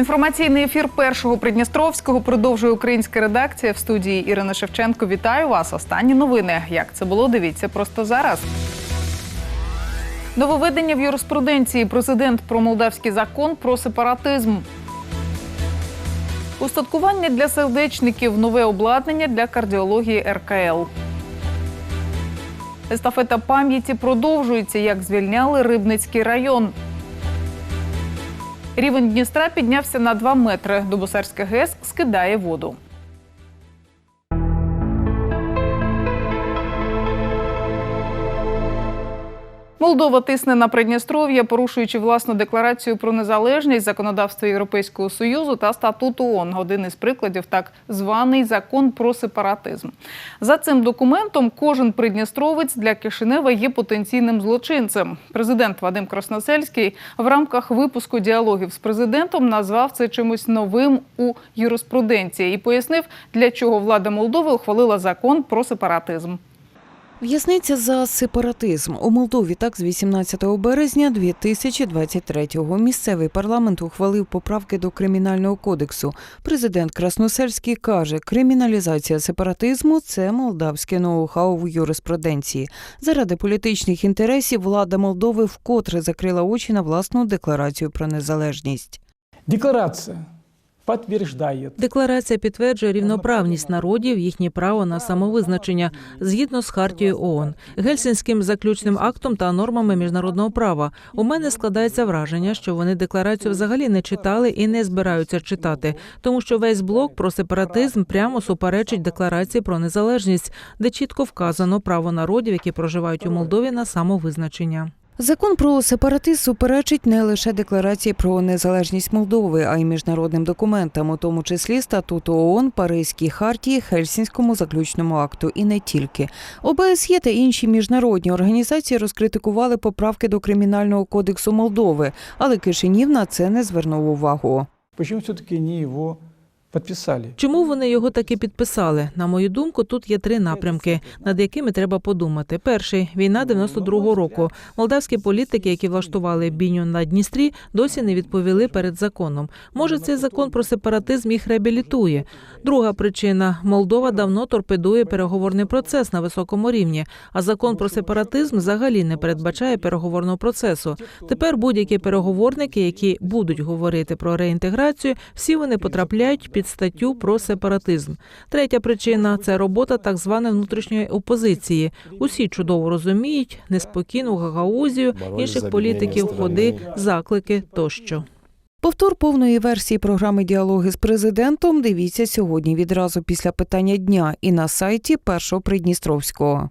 Інформаційний ефір першого Придністровського продовжує українська редакція в студії Ірина Шевченко. Вітаю вас. Останні новини. Як це було? Дивіться просто зараз. Нововведення в юриспруденції. Президент про молдавський закон про сепаратизм. Устаткування для сердечників. Нове обладнання для кардіології РКЛ. Естафета пам'яті продовжується, як звільняли Рибницький район. Рівень Дністра піднявся на 2 метри. Дубосарська ГЕС скидає воду. Молдова тисне на Придністров'я, порушуючи власну декларацію про незалежність, законодавство Європейського союзу та статут ООН. Один із прикладів так званий закон про сепаратизм. За цим документом кожен придністровець для Кишинева є потенційним злочинцем. Президент Вадим Красносельський в рамках випуску діалогів з президентом назвав це чимось новим у юриспруденції і пояснив, для чого влада Молдови ухвалила закон про сепаратизм. В'язниця за сепаратизм у Молдові так з 18 березня 2023-го місцевий парламент ухвалив поправки до кримінального кодексу. Президент Красносельський каже, криміналізація сепаратизму це молдавське ноу-хау в юриспруденції. Заради політичних інтересів влада Молдови вкотре закрила очі на власну декларацію про незалежність. Декларация подтверждает Декларація підтверджує рівноправність народів, їхнє право на самовизначення згідно з хартією ООН, гельсінським заключним актом та нормами міжнародного права. У мене складається враження, що вони декларацію взагалі не читали і не збираються читати, тому що весь блок про сепаратизм прямо суперечить декларації про незалежність, де чітко вказано право народів, які проживають у Молдові на самовизначення. Закон про сепаратизм суперечить не лише декларації про незалежність Молдови, а й міжнародним документам, у тому числі статуту ООН, Паризькій хартії, Хельсінському заключному акту, і не тільки. ОБСЄ та інші міжнародні організації розкритикували поправки до кримінального кодексу Молдови, але Кишинів на це не звернув увагу. Почему все-таки не его подписали? Чому вони його таки підписали? На мою думку, тут є три напрямки, над якими треба подумати. Перший війна 92-го року. Молдавські політики, які влаштували бійню на Дністрі, досі не відповіли перед законом. Може, цей закон про сепаратизм їх реабілітує. Друга причина Молдова давно торпедує переговорний процес на високому рівні. А закон про сепаратизм взагалі не передбачає переговорного процесу. Тепер будь-які переговорники, які будуть говорити про реінтеграцію, всі вони потрапляють під статтю про сепаратизм. Третя причина це робота так званої внутрішньої опозиції. Усі чудово розуміють неспокійну гагаузію інших політиків, ходи, заклики тощо. Повтор повної версії програми діалоги з президентом дивіться сьогодні відразу після питання дня і на сайті Першого Придністровського.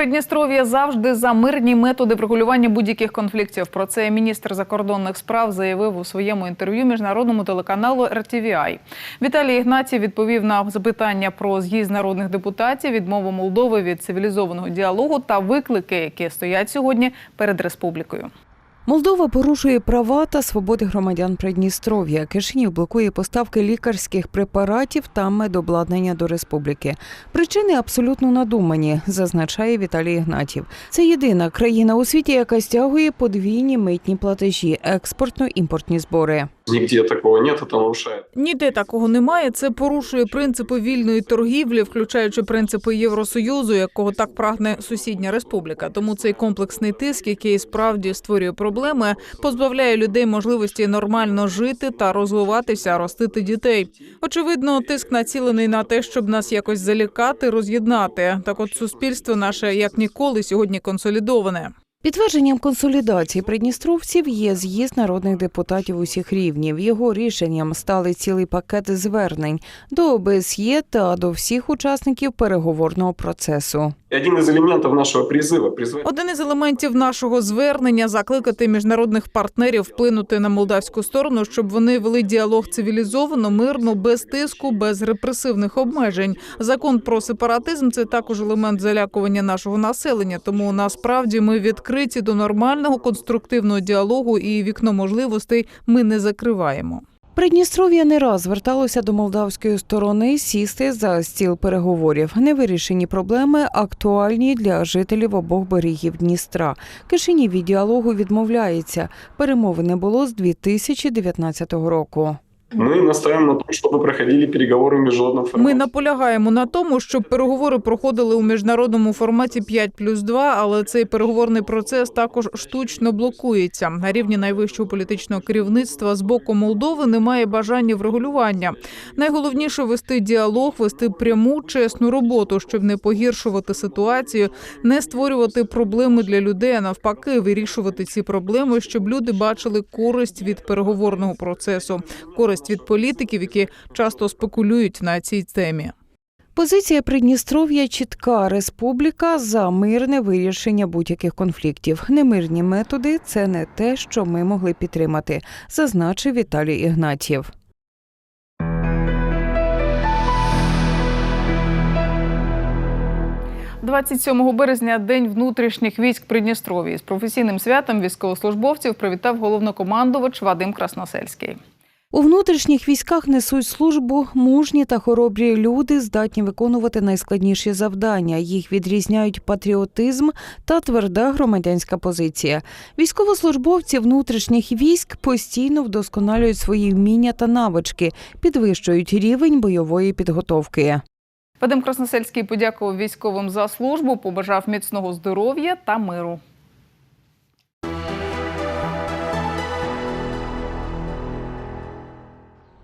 Придністров'я завжди за мирні методи врегулювання будь-яких конфліктів. Про це міністр закордонних справ заявив у своєму інтерв'ю міжнародному телеканалу RTVI. Віталій Ігнатій відповів на запитання про з'їзд народних депутатів, відмову Молдови від цивілізованого діалогу та виклики, які стоять сьогодні перед республікою. Молдова порушує права та свободи громадян Придністров'я. Кишинів блокує поставки лікарських препаратів та медобладнання до республіки. Причини абсолютно надумані, зазначає Віталій Ігнатів. Це єдина країна у світі, яка стягує подвійні митні платежі, експортно-імпортні збори. Нигде такого нет, это нарушает. Ніде такого немає. Це порушує принципи вільної торгівлі, включаючи принципи Євросоюзу, якого так прагне сусідня республіка. Тому цей комплексний тиск, який справді створює проблеми, позбавляє людей можливості нормально жити та розвиватися, ростити дітей. Очевидно, тиск націлений на те, щоб нас якось залякати, роз'єднати. Так, от суспільство наше як ніколи сьогодні консолідоване. Підтвердженням консолідації придністровців є з'їзд народних депутатів усіх рівнів. Його рішенням стали цілий пакет звернень до ОБСЄ та до всіх учасників переговорного процесу. Один из элементов нашего призыва, призвать Один із елементів нашого звернення закликати міжнародних партнерів вплинути на молдавську сторону, щоб вони вели діалог цивілізовано, мирно, без тиску, без репресивних обмежень. Закон про сепаратизм це також елемент залякування нашого населення. Тому насправді ми відкриті до нормального конструктивного діалогу і вікно можливостей ми не закриваємо. Придністров'я не раз зверталося до молдавської сторони сісти за стіл переговорів. Невирішені проблеми актуальні для жителів обох берегів Дністра. Кишинів від діалогу відмовляється. Перемови не було з 2019 року. Мы настаиваем на том, чтобы проходили переговоры в международном формате. Ми наполягаємо на тому, щоб переговори проходили у міжнародному форматі 5 плюс 2, але цей переговорний процес також штучно блокується. На рівні найвищого політичного керівництва з боку Молдови немає бажання врегулювання. Найголовніше вести діалог, вести пряму чесну роботу, щоб не погіршувати ситуацію, не створювати проблеми для людей, а навпаки, вирішувати ці проблеми, щоб люди бачили користь від переговорного процесу, користь від політиків, які часто спекулюють на цій темі. Позиція Придністров'я чітка. Республіка за мирне вирішення будь-яких конфліктів. Немирні методи це не те, що ми могли підтримати, зазначив Віталій Ігнатів. – 27 березня День внутрішніх військ Придністров'я. З професійним святом військовослужбовців привітав головнокомандувач Вадим Красносельський. У внутрішніх військах несуть службу мужні та хоробрі люди, здатні виконувати найскладніші завдання. Їх відрізняють патріотизм та тверда громадянська позиція. Військовослужбовці внутрішніх військ постійно вдосконалюють свої вміння та навички, підвищують рівень бойової підготовки. Вадим Красносельський подякував військовим за службу, побажав міцного здоров'я та миру.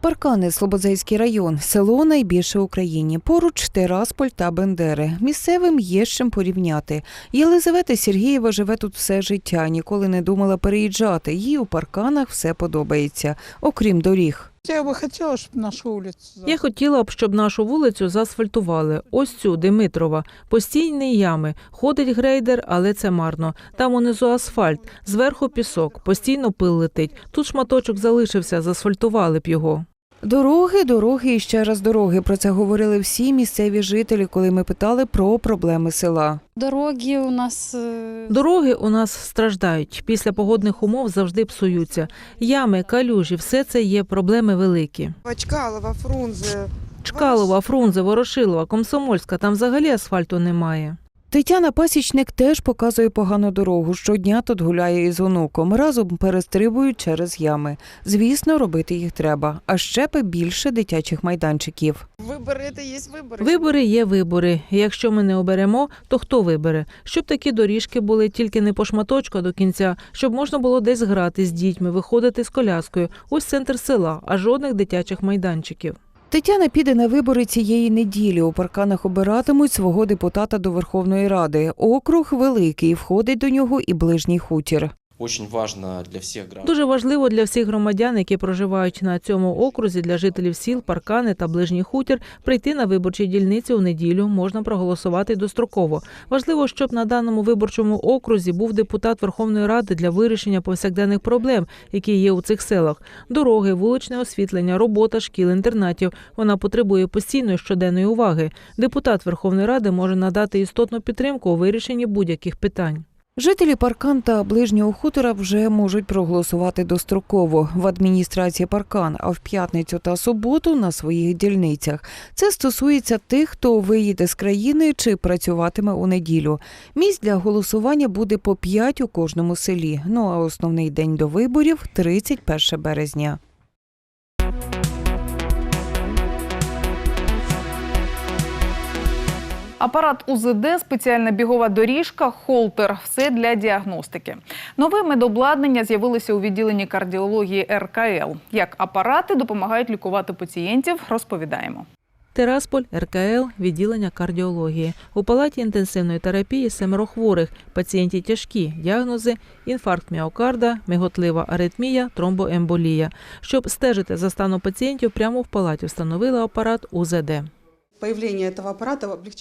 Паркани, Слободзейський район, село найбільше в Україні. Поруч Тирасполь та Бендери. Місцевим є з чим порівняти. Єлизавета Сергієва живе тут все життя, ніколи не думала переїжджати. Їй у парканах все подобається, окрім доріг. Я бы хотела, чтобы нашу улицу... Я хотіла б, щоб нашу вулицю заасфальтували. Ось цю Димитрова. Постійні ями. Ходить грейдер, але це марно. Там унизу асфальт, зверху пісок, постійно пил летить. Тут шматочок залишився, заасфальтували б його. Дороги, дороги і ще раз дороги. Про це говорили всі місцеві жителі, коли ми питали про проблеми села. Дороги у нас е, Дороги у нас страждають. Після погодних умов завжди псуються. Ями, калюжі, все це є проблеми великі. Чкалова, Фрунзе. Чкалова, Фрунзе, Ворошилова, Комсомольська, там взагалі асфальту немає. Тетяна Пасічник теж показує погану дорогу. Щодня тут гуляє із онуком. Разом перестрибують через ями. Звісно, робити їх треба. А ще би більше дитячих майданчиків. Вибори – це є вибори. Вибори є вибори. Якщо ми не оберемо, то хто вибере? Щоб такі доріжки були тільки не по шматочку а до кінця, щоб можна було десь грати з дітьми, виходити з коляскою. Ось центр села, а жодних дитячих майданчиків. Тетяна піде на вибори цієї неділі. У парканах обиратимуть свого депутата до Верховної Ради. Округ великий, входить до нього і ближній хутір. Очень важно для всех граждан. Дуже важливо для всіх громадян, які проживають на цьому окрузі, для жителів сіл, паркани та ближній хутір, прийти на виборчі дільниці у неділю можна проголосувати достроково. Важливо, щоб на даному виборчому окрузі був депутат Верховної Ради для вирішення повсякденних проблем, які є у цих селах: дороги, вуличне освітлення, робота шкіл, інтернатів. Вона потребує постійної щоденної уваги. Депутат Верховної Ради може надати істотну підтримку у вирішенні будь-яких питань. Жителі паркан та ближнього хутора вже можуть проголосувати достроково в адміністрації паркан, а в п'ятницю та суботу на своїх дільницях. Це стосується тих, хто виїде з країни чи працюватиме у неділю. Місць для голосування буде по 5 у кожному селі. Ну а основний день до виборів 31 березня. Апарат УЗД, спеціальна бігова доріжка, холтер все для діагностики. Нове медобладнання з'явилося у відділенні кардіології РКЛ. Як апарати допомагають лікувати пацієнтів, розповідаємо. Терасполь, РКЛ, відділення кардіології. У палаті інтенсивної терапії семеро хворих, пацієнті тяжкі, діагнози, інфаркт міокарда, миготлива аритмія, тромбоемболія. Щоб стежити за станом пацієнтів, прямо в палаті встановили апарат УЗД.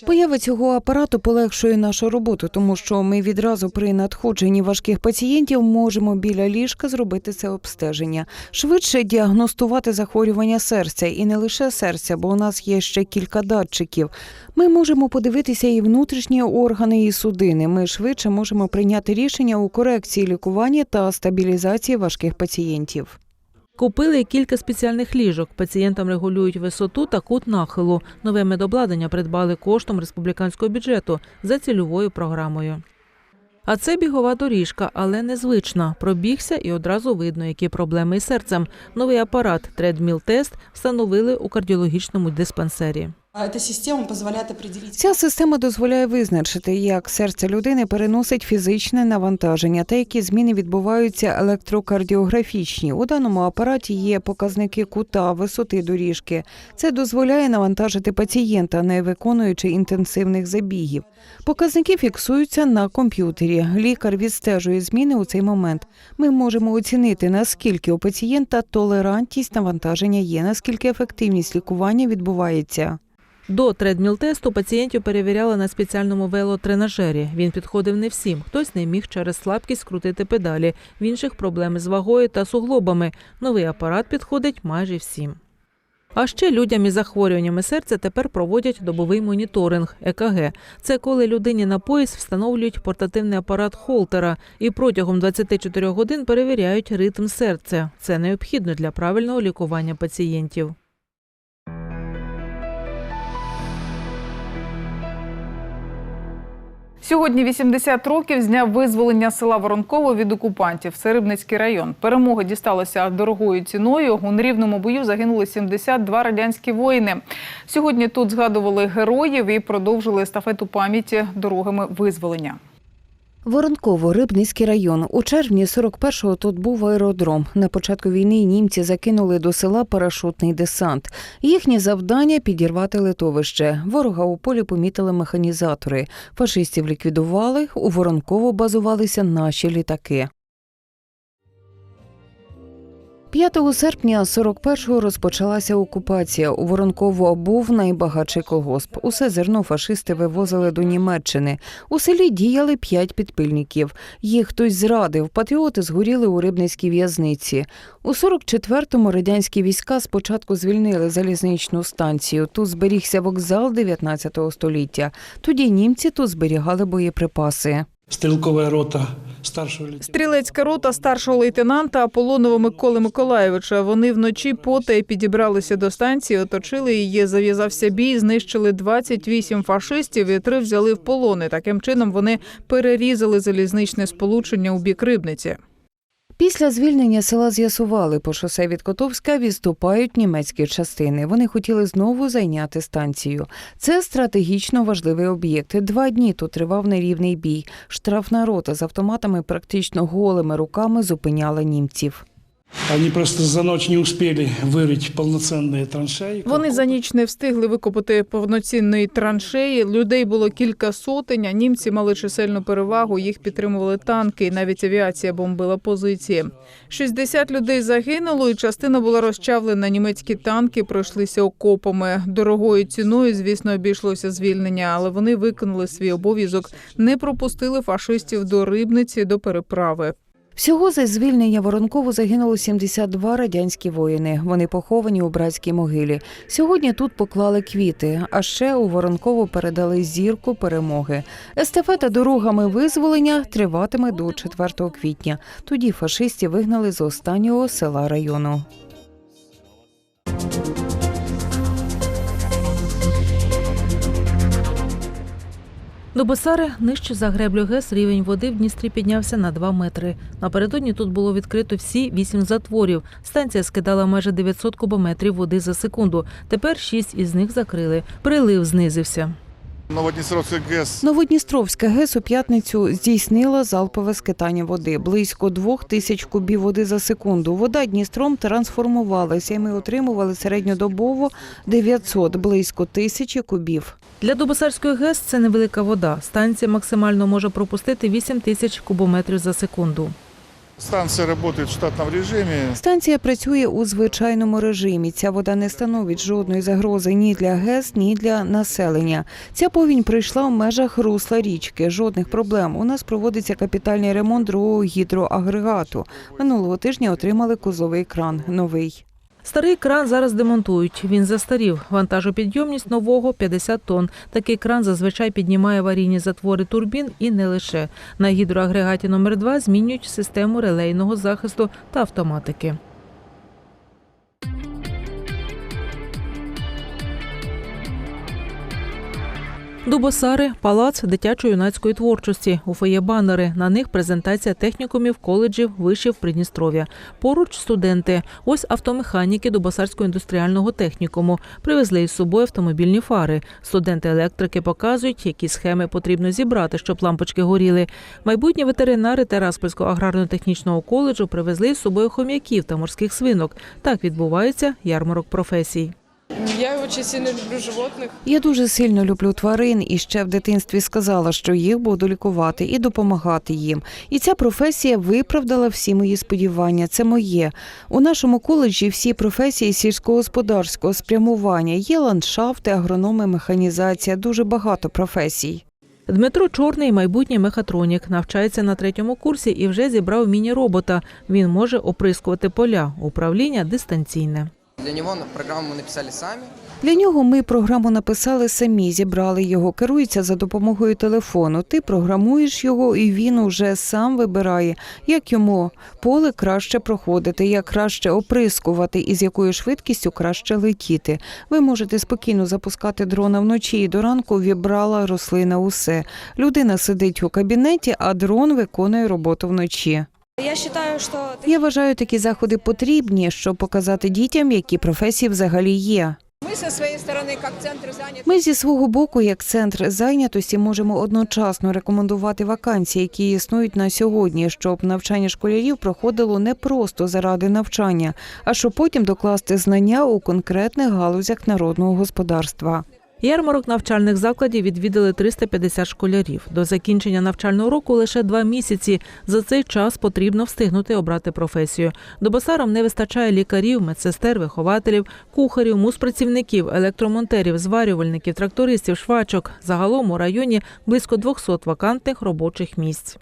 Поява цього апарату полегшує нашу роботу, тому що ми відразу при надходженні важких пацієнтів можемо біля ліжка зробити це обстеження, швидше діагностувати захворювання серця і не лише серця, бо у нас є ще кілька датчиків. Ми можемо подивитися і внутрішні органи, і судини. Ми швидше можемо прийняти рішення у корекції лікування та стабілізації важких пацієнтів. Купили кілька спеціальних ліжок. Пацієнтам регулюють висоту та кут нахилу. Нове медобладнання придбали коштом республіканського бюджету за цільовою програмою. А це бігова доріжка, але незвична. Пробігся і одразу видно, які проблеми із серцем. Новий апарат Тредміл Тест встановили у кардіологічному диспансері. Ця система дозволяє визначити, як серце людини переносить фізичне навантаження та які зміни відбуваються електрокардіографічні. У даному апараті є показники кута, висоти доріжки. Це дозволяє навантажити пацієнта, не виконуючи інтенсивних забігів. Показники фіксуються на комп'ютері. Лікар відстежує зміни у цей момент. Ми можемо оцінити, наскільки у пацієнта толерантність навантаження є, наскільки ефективність лікування відбувається. До тредміл-тесту пацієнтів перевіряли на спеціальному велотренажері. Він підходив не всім. Хтось не міг через слабкість крутити педалі, в інших проблеми з вагою та суглобами. Новий апарат підходить майже всім. А ще людям із захворюваннями серця тепер проводять добовий моніторинг ЕКГ. Це коли людині на пояс встановлюють портативний апарат Холтера і протягом 24 годин перевіряють ритм серця. Це необхідно для правильного лікування пацієнтів. Сьогодні 80 років з дня визволення села Воронково від окупантів. Серебницький район. Перемога дісталася дорогою ціною. У нерівному бою загинули 72 радянські воїни. Сьогодні тут згадували героїв і продовжили естафету пам'яті дорогами визволення. Воронково, Рибницький район. У червні 41-го тут був аеродром. На початку війни німці закинули до села парашутний десант. Їхнє завдання підірвати литовище. Ворога у полі помітили механізатори. Фашистів ліквідували. У Воронково базувалися наші літаки. 5 серпня 41-го розпочалася окупація. У Воронково був найбагатший колгосп. Усе зерно фашисти вивозили до Німеччини. У селі діяли п'ять підпильників. Їх хтось зрадив. Патріоти згоріли у рибницькій в'язниці. У 44-му радянські війська спочатку звільнили залізничну станцію. Тут зберігся вокзал 19 століття. Тоді німці тут зберігали боєприпаси. Стрілкова рота старшого лейтенанта. Стрілецька рота старшого лейтенанта Аполлонова Миколи Миколаєвича. Вони вночі потай підібралися до станції, оточили її. Зав'язався бій, знищили 28 фашистів і три взяли в полони. Таким чином вони перерізали залізничне сполучення у бік Рибниці. Після звільнення села з'ясували, по шосе від Котовська відступають німецькі частини. Вони хотіли знову зайняти станцію. Це стратегічно важливий об'єкт. Два дні тут тривав нерівний бій. Штрафна рота з автоматами практично голими руками зупиняла німців. Они просто за ночь не успели вырыть полноценные траншеи. Вони за ніч не встигли викопати повноцінної траншеї. Людей було кілька сотень. а Німці мали чисельну перевагу. Їх підтримували танки. і Навіть авіація бомбила позиції. 60 людей загинуло, і частина була розчавлена. Німецькі танки пройшлися окопами. Дорогою ціною, звісно, обійшлося звільнення, але вони виконали свій обов'язок, не пропустили фашистів до рибниці до переправи. Всього за звільнення Воронкову загинуло 72 радянські воїни. Вони поховані у братській могилі. Сьогодні тут поклали квіти, а ще у Воронкову передали зірку перемоги. Естафета дорогами визволення триватиме до 4 квітня. Тоді фашистів вигнали з останнього села району. До Бесари, нижче за греблю ГЕС, рівень води в Дністрі піднявся на 2 метри. Напередодні тут було відкрито всі вісім затворів. Станція скидала майже 900 кубометрів води за секунду. Тепер шість із них закрили. Прилив знизився. Новодністровський ГЕС Новодністровська ГЕС у п'ятницю здійснила залпове скитання води. Близько двох тисяч кубів води за секунду. Вода Дністром трансформувалася, і ми отримували середньодобово 900, близько тисячі кубів. Для Дубосарської ГЕС це невелика вода. Станція максимально може пропустити 8 тисяч кубометрів за секунду. станція працює в штатному режимі. Станція працює у звичайному режимі. Ця вода не становить жодної загрози ні для ГЕС, ні для населення. Ця повінь прийшла в межах русла річки. Жодних проблем. У нас проводиться капітальний ремонт другого гідроагрегату. Минулого тижня отримали кузовий кран новий. Старий кран зараз демонтують. Він застарів. Вантажопідйомність нового 50 тонн. Такий кран зазвичай піднімає аварійні затвори турбін і не лише. На гідроагрегаті номер 2 змінюють систему релейного захисту та автоматики. Дубосари, палац дитячо-юнацької творчості. У фоє банери. На них презентація технікумів, коледжів, вишів Придністров'я. Поруч студенти. Ось автомеханіки Дубосарського індустріального технікуму. Привезли із собою автомобільні фари. Студенти електрики показують, які схеми потрібно зібрати, щоб лампочки горіли. Майбутні ветеринари Тераспольського аграрно-технічного коледжу привезли із собою хом'яків та морських свинок. Так відбувається ярмарок професій. Я очень сильно люблю животных. Я дуже сильно люблю тварин і ще в дитинстві сказала, що їх буду лікувати і допомагати їм. І ця професія виправдала всі мої сподівання. Це моє. У нашому коледжі всі професії сільськогосподарського спрямування. Є ландшафти, агрономи, механізація, дуже багато професій. Дмитро Чорний, майбутній мехатронік, навчається на третьому курсі і вже зібрав міні-робота. Він може оприскувати поля. Управління дистанційне. Для него программу мы написали сами. Для нього ми програму написали самі, зібрали його, керується за допомогою телефону. Ти програмуєш його, і він уже сам вибирає, як йому поле краще проходити, як краще оприскувати і з якою швидкістю краще летіти. Ви можете спокійно запускати дрона вночі і до ранку вібрала рослина усе. Людина сидить у кабінеті, а дрон виконує роботу вночі. Я вважаю, такі заходи потрібні, щоб показати дітям, які професії взагалі є. Ми зі свого боку, як центр зайнятості, можемо одночасно рекомендувати вакансії, які існують на сьогодні, щоб навчання школярів проходило не просто заради навчання, а щоб потім докласти знання у конкретних галузях народного господарства. Ярмарок навчальних закладів відвідали 350 школярів. До закінчення навчального року лише два місяці. За цей час потрібно встигнути обрати професію. Добосарам не вистачає лікарів, медсестер, вихователів, кухарів, муспрацівників, електромонтерів, зварювальників, трактористів, швачок. Загалом у районі близько 200 вакантних робочих місць.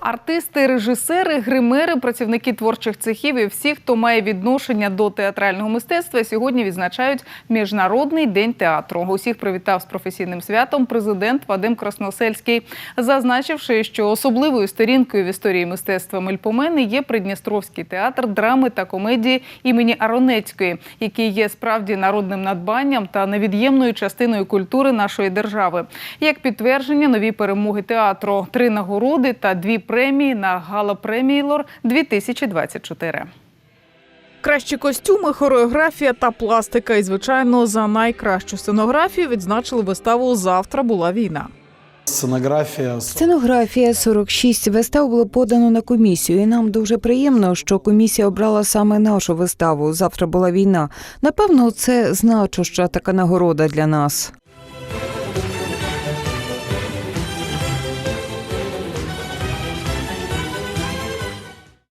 Артисти, режисери, гримери, працівники творчих цехів і всі, хто має відношення до театрального мистецтва, сьогодні відзначають Міжнародний день театру. Усіх привітав з професійним святом президент Вадим Красносельський, зазначивши, що особливою сторінкою в історії мистецтва Мельпомени є Придністровський театр драми та комедії імені Аронецької, який є справді народним надбанням та невід'ємною частиною культури нашої держави. Як підтвердження, нові перемоги театру, три нагороди та дві премії на гала-премії Лор 2024. Кращі костюми, хореографія та пластика. І, звичайно, за найкращу сценографію відзначили виставу Завтра була війна. Сценографія. Сценографія 46 вистав було подано на комісію, і нам дуже приємно, що комісія обрала саме нашу виставу. Завтра була війна. Напевно, це значуща така нагорода для нас.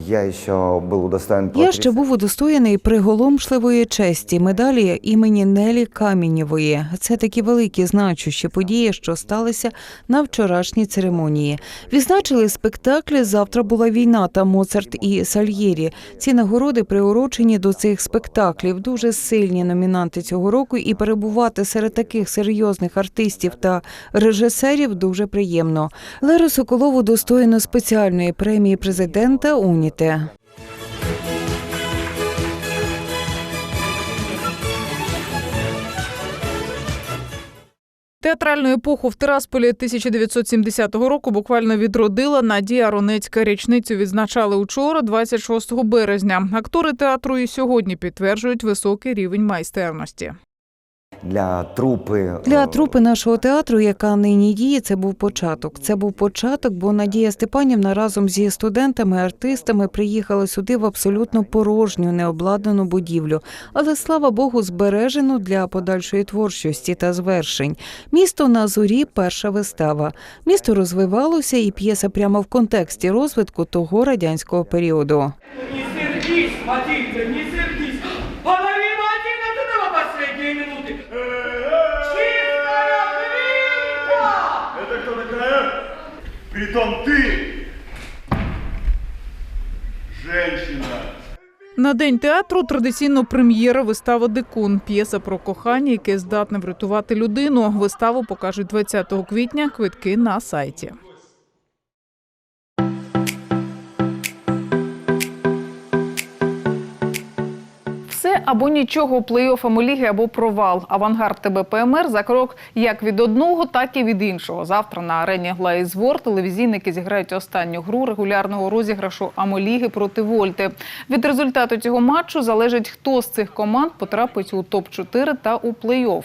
Я ще був удостоєн Я ще був удостоєний приголомшливої честі медалі імені Нелі Камінєвої. Це такі великі значущі події, що сталися на вчорашній церемонії. Відзначили спектаклі Завтра була війна та Моцарт і Сальєрі. Ці нагороди приурочені до цих спектаклів. Дуже сильні номінанти цього року, і перебувати серед таких серйозних артистів та режисерів дуже приємно. Леру Соколову достоєно спеціальної премії президента Уніте. Театральну епоху в Тирасполі 1970 року буквально відродила Надія Ронецька. Річницю відзначали учора, 26 березня. Актори театру і сьогодні підтверджують високий рівень майстерності. Для трупи. Для е, трупи нашого театру, яка нині діє, це був початок. Це був початок, бо Надія Степанівна разом зі студентами, артистами приїхала сюди в абсолютно порожню, необладнану будівлю. Але слава Богу, збережену для подальшої творчості та звершень. Місто на зорі перша вистава. Місто розвивалося, і п'єса прямо в контексті розвитку того радянського періоду. Не сердись, Матильда, сердись. Притом ты, женщина. На день театру традиційно прем'єра вистава Дикун. П'єса про кохання, яке здатне врятувати людину. Виставу покажуть 20 квітня. Квитки на сайті. Або нічого плей-офф Амоліги, або провал. Авангард ТБПМР за крок як від одного, так і від іншого. Завтра на арені Глаїзвор телевізійники зіграють останню гру регулярного розіграшу Амоліги проти Вольти. Від результату цього матчу залежить, хто з цих команд потрапить у топ-4 та у плей-офф.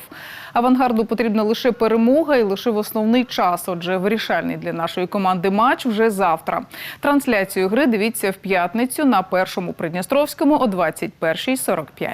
Авангарду потрібна лише перемога і лише в основний час. Отже, вирішальний для нашої команди матч вже завтра. Трансляцію гри дивіться в п'ятницю на першому Придністровському о 21.45.